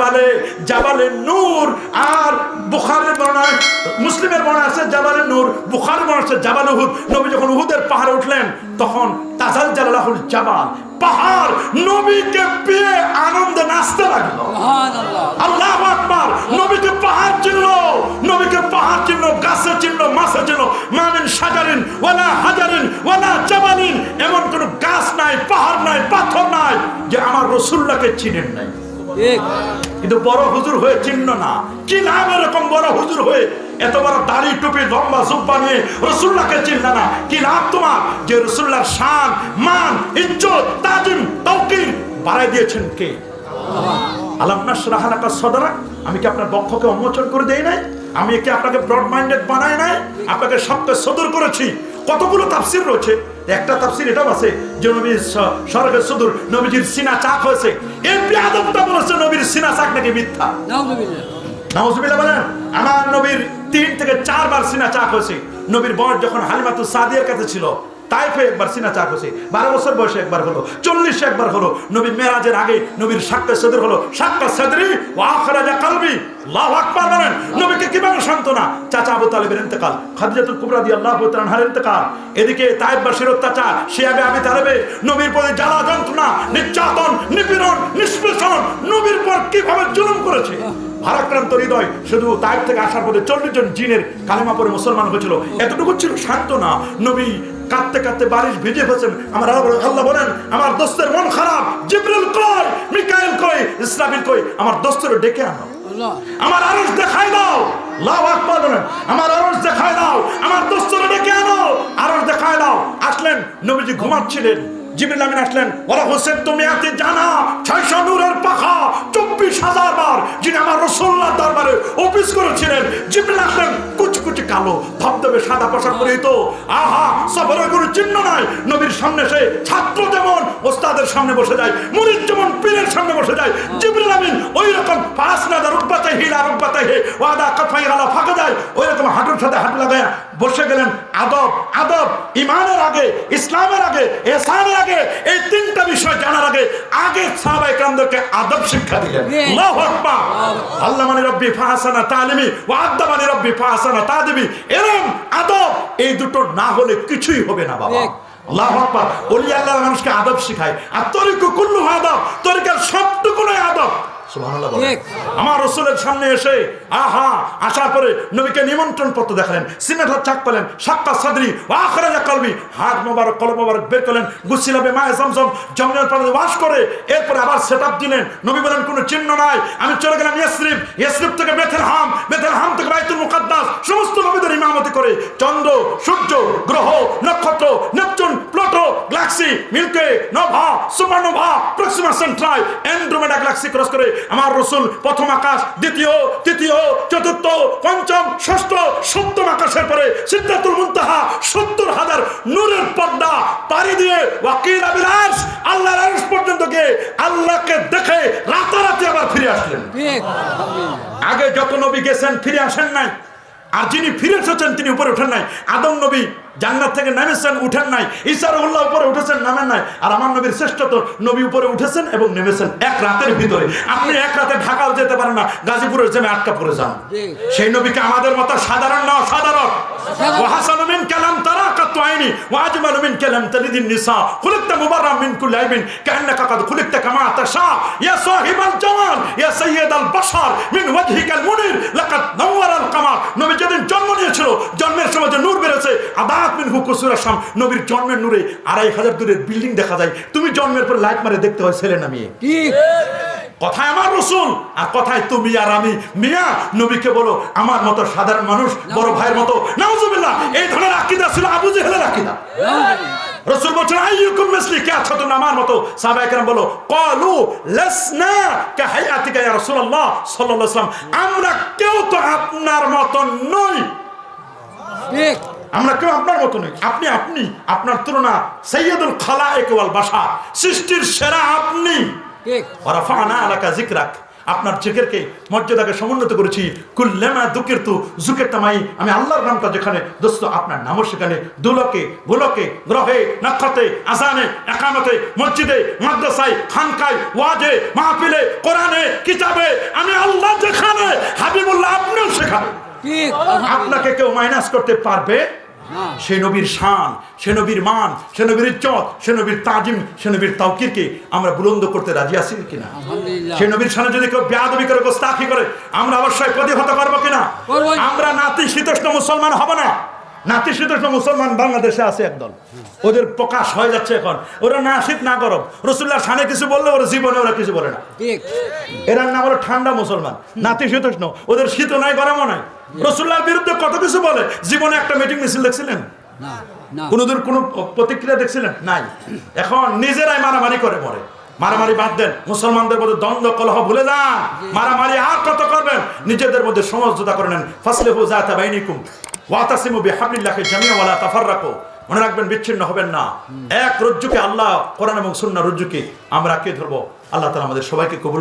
জাবালে জাবালে নূর। আর বুখারের বর্ণায় মুসলিমের বর্ণা আছে জাবালে নূর বুখারের বর্ণা আছে জাবাল উহুদ। নবী যখন উহুদের পাহাড়ে উঠলেন তখন তাজাল জালালাহুল জাবাল পাহাড় নবীকে পেয়ে আনন্দে নাচতে লাগল। আল্লাহ আকবার। নবীকে পাহাড় চিনল। নবীকে পাহাড় চিনল গাছে চিনল মাছে চিনল। মামিন সাজারিন ওয়ালা হাজারিন ওয়ালা জাবালিন। এমন কোন গাছ নাই পাহাড় নাই পাথর নাই যে আমার রসুল্লাহকে চিনেন নাই। কিন্তু বড় হুজুর হয়ে চিহ্ন না। কি নাম এরকম বড় হুজুর হয়ে এত বড় দাড়ি, টুপি, লম্বা জুব্বা নিয়ে রসুল্লাহকে চিনল না? কি লাভ তোমার? যে রসুল্লাহর শান, মান, ইজ্জত, তাজিম তৌকির বাড়াই দিয়েছেন কে? আলাম নাশরাহ সদরা? আমি কি আপনার বক্ষকে উন্মোচন করে দেই নাই? আমি কি আপনাকে ব্রড মাইন্ডেড বানাই নাই? আপনাকে সবকে সদর করেছি? কতগুলো তাফসির রয়েছে? একটা তাফসির এটাও আছে যে নবীর স্বর্গের সদর নবীজির সিনা চাক হয়েছে। এই বিয়াদবটা বলেছে নবীর সিনা চাক নাকি মিথ্যা? নাউজুবিল্লাহ। বলেন আমার নবীর তিন থেকে চারবার সিনা চাক হয়েছে। নবীর বয়স যখন হালিমাতু সাদিয়ার কাছে ছিল তাইফে একবার সিনা চাক হয়েছে। বারো বছর বয়সে একবার হলো চল্লিশে একবার হলো নবীর মেরাজের আগে নবীর সাক্কা সদর হলো সাক্কা সদরি ও আখরাজা কালবি। আল্লাহু আকবার বলেন সান্ত্বনা। চাচা আবু তালেবের ইন্তেকাল। খাদিজাতুল কুবরা দিয়ে আল্লাহ তাআলার ইন্তেকাল। এদিকে তাইফবাসীর অত্যাচার, শিয়াবে আবি তালেবে, নবীর প্রতি জ্বালা যন্ত্রণা, নির্যাতন, নিপীড়ন, নিষ্পেষণ, নবীর পর কীভাবে জুলুম করেছে? ভারাক্রান্ত হৃদয়, শুধু তাইফ থেকে আসার পথে চল্লিশ জন জিনের কালেমা পরে মুসলমান হয়েছিল। এতটুকু ছিল শান্ত না নবী কাঁদতে কাঁদতে বারিশ ভিজে ফেছেন আমার আল্লাহ- বলেন, আমার দোস্তের মন খারাপ। জিব্রিল কই? মিকাইল কই? ইসরাফিল কই? আমার দোস্তের ডেকে আনো। আমার আরশ দেখাই দাও। লাভ আকবর বলেন, আমার আরশ দেখাই দাও, আমার দোস্তরে ডেকে আনো। আরশ দেখাই দাও। আসলেন, নবীজি ঘুমাচ্ছিলেন। জিবরিল আমিন আসলেন, ওরা হোসেন, তুমি এতে জানা, ছয়শো নূরের পাখা, চব্বিশ হাজার বার যিনি আমার রসোল্লার দরবারে অফিস করেছিলেন। জিবরিল আসলেন কুচি কুচি কালো ধবধবে সাদা পোশাক পরিহিত আহা, সফরের কোনো চিহ্ন নাই। নবীর সামনে সে ছাত্র যেমন ওস্তাদের সামনে বসে যায়, মুরিদ যেমন পীরের সামনে বসে যায়, জিবরিল আমিন ওই রকম পাঁচ নাদা রূপবাতে আর রূপবাতে হে, ওয়াদা কাফাই গালা ফাঁকা যায় ওই রকম হাঁটুর সাথে হাঁটু লাগায় বসে গেলেন আদব আদব ইমানের আগে ইসলামের আগে এসানের আগে এই তিনটা বিষয় জানার আগে আগে সাহাবায়ে কেরামদেরকে আদব শিক্ষা দিলেন। আল্লাহু আকবার। আল্লাহ মানে রব্বি ফাহাসানা তালিমি ওয়া আদাবানি রব্বি ফাহাসানা তাদিবি। এরম আদব এই দুটো না হলে কিছুই হবে না বাবা। আল্লাহু আকবার। ওলি আল্লাহ মানুষকে আদব শিখায়। আর তরিকু কুল্লু আদব তরিকার সবটুকুনই আদব। আমার রসুলের সামনে এসে, আহা, আসার পরে নবীকে নিমন্ত্রণ পত্র দেখালেন চাক পেলেন সাক্কা সাদরি কলবি, হাত মোবারক কলম মোবারক বের করলেন মায়ে জমজম জমজমের ওয়াশ করে, এরপরে আবার সেট দিলেন। নবী বলেন, কোনো চিহ্ন নাই, আমি চলে গেলাম থেকে বেথেল হাম বেথেল হাম থেকে বাইতুল মুকাদ্দাস, সমস্ত নবীদের ইমামতি করে, চন্দ্র, সূর্য, গ্রহ nova supernova Proxima Centauri Andromeda galaxy cross করে আমার রসুল প্রথম আকাশ দ্বিতীয় তৃতীয় চতুর্থ পঞ্চম ষষ্ঠ সপ্তম আকাশের পরে সিদ্ধাতুল মুনতাহা সত্তর হাজার নূরের পর্দা পাড়ি দিয়ে ওয়াকিল আবিলাস আল্লাহর আরশ পর্যন্ত গিয়ে আল্লাহকে দেখে রাতারাতি আবার ফিরে আসলেন। আগে যত নবী গেছেন ফিরে আসেন নাই। আর যিনি ফিরে এসেছেন তিনি উপরে ওঠেন নাই। আদম নবী জান্নাত থেকে নেমেছেন উঠেন নাই। ঈসার উল্লাহ উপরে উঠেছেন নামেন নাই। আর আমার নবীর শ্রেষ্ঠত নবী উপরে উঠেছেন এবং নেমেছেন এক রাতের ভিতরে। আপনি এক রাতে ঢাকাও যেতে পারেন না গাজীপুরের জেমে আটকা পড়ে যান। সেই নবীকে আমাদের মতো সাধারণ না অসাধারণ? ওয়াহাসানু মিন কালাম তারাকাতু আইনি ওয়াজমালু কালাম তালিদিন নিসা। খুলিকতা মুবাররাম মিন কুল্লি আইবিন কান্নাকা কাদ খুলিকতা কামা তাশা। ইয়া সাহিবাল জামাল ইয়া সাইয়্যিদাল বাশার মিন ওয়াজহিকাল আসাম নবীর জন্মের নূরে আড়াই হাজার দূরের বিল্ডিং দেখা যায়। তুমি জন্মের পর লাইট মারে দেখতে হয় ছেলে না মেয়ে। কথায় আমার রসুল আর কথায় তুমি আর আমি। মিয়া নবীকে বলো আমার মতো সাধারণ মানুষ বড় ভাইয়ের মতো নাউজুবিল্লাহ এই ধরনের আকিদা ছিল আবু জেহেলের আকিদা। রসুল বলছেন আইয়ুকুম মিসলি কে আছো তুমি আমার মতো সাহাবা একরাম বলো ক্বালু লাসনা কা হায়াতিকা ইয়া রাসূলুল্লাহ সাল্লাল্লাহু আলাইহি আমরা কেউ তো আপনার মতো নই। আমরা কেউ আপনার মতো নই। আপনি আপনি আপনার তুলনা সৈয়দুল খালায়েক ওয়াল বাশার। সৃষ্টির সেরা আপনি। আপনার জেকেরকে মর্যাদাকে সমুন্নত করেছি। কুল্লেমা দুঃখের তু জুকের তামাই আমি আল্লাহর নামটা যেখানে দোস্ত আপনার নামও সেখানে। দুলকে ভুলকে গ্রহে নক্ষতে আজানে একামতে মসজিদে মাদ্রাসায় খানকায় ওয়াজে মাহফিলে কোরআনে কিতাবে। আমি আল্লাহ যেখানে হাবিবুল্লাহ আপনিও সেখানে। আপনাকে কেউ মাইনাস করতে পারবে? সে নবীর শান সে নবীর মান সে নবীর ইজ্জত সে নবীর তাজিম সে নবীর তাওকিরকে আমরা বুলন্দ করতে রাজি আছি কিনা? সে নবীর শানে যদি কেউ বেয়াদবি করে গোস্তাখি করে আমরা অবশ্যই প্রতিহত পারব কিনা? আমরা নাতি শীতোষ্ণ মুসলমান হব না। নাতি শীতোষ্ণ মুসলমান বাংলাদেশে আছে একদল। ওদের প্রকাশ হয়ে যাচ্ছে এখন। ওরা না শীত না গরম। রসুল্লাহ সানে কিছু বললে ওরা জীবনে ওরা কিছু বলে না। এরা নাম হলো ঠান্ডা মুসলমান। নাতি শীতোষ্ণ ওদের শীতও নাই গরমও নাই। রসুল্লাহর বিরুদ্ধে কত কিছু বলে? জীবনে একটা মিটিং মিছিল দেখছিলেন? কোনো প্রতিক্রিয়া দেখছিলেন? নাই। এখন নিজেরাই মারামারি করে পড়ে মারামারি বাদ দেন। মুসলমানদের মধ্যে দ্বন্দ্ব কলহ ভুলে যান। মারামারি আর কত করবেন? নিজেদের মধ্যে সমঝোতা করে নেন। ফাসলে হু জাতা বাইনিকুম। ওয়াতাসিমু বিহাবলিল্লাহি জামিআ ওয়ালা তাফাররাকু। মনে রাখবেন, বিচ্ছিন্ন হবেন না। এক রজ্জুকে আল্লাহ, কোরআন এবং সুন্নাহ রজ্জুকে আমরা কে ধরবো? আল্লাহ তাআলা আমাদের সবাইকে কবুল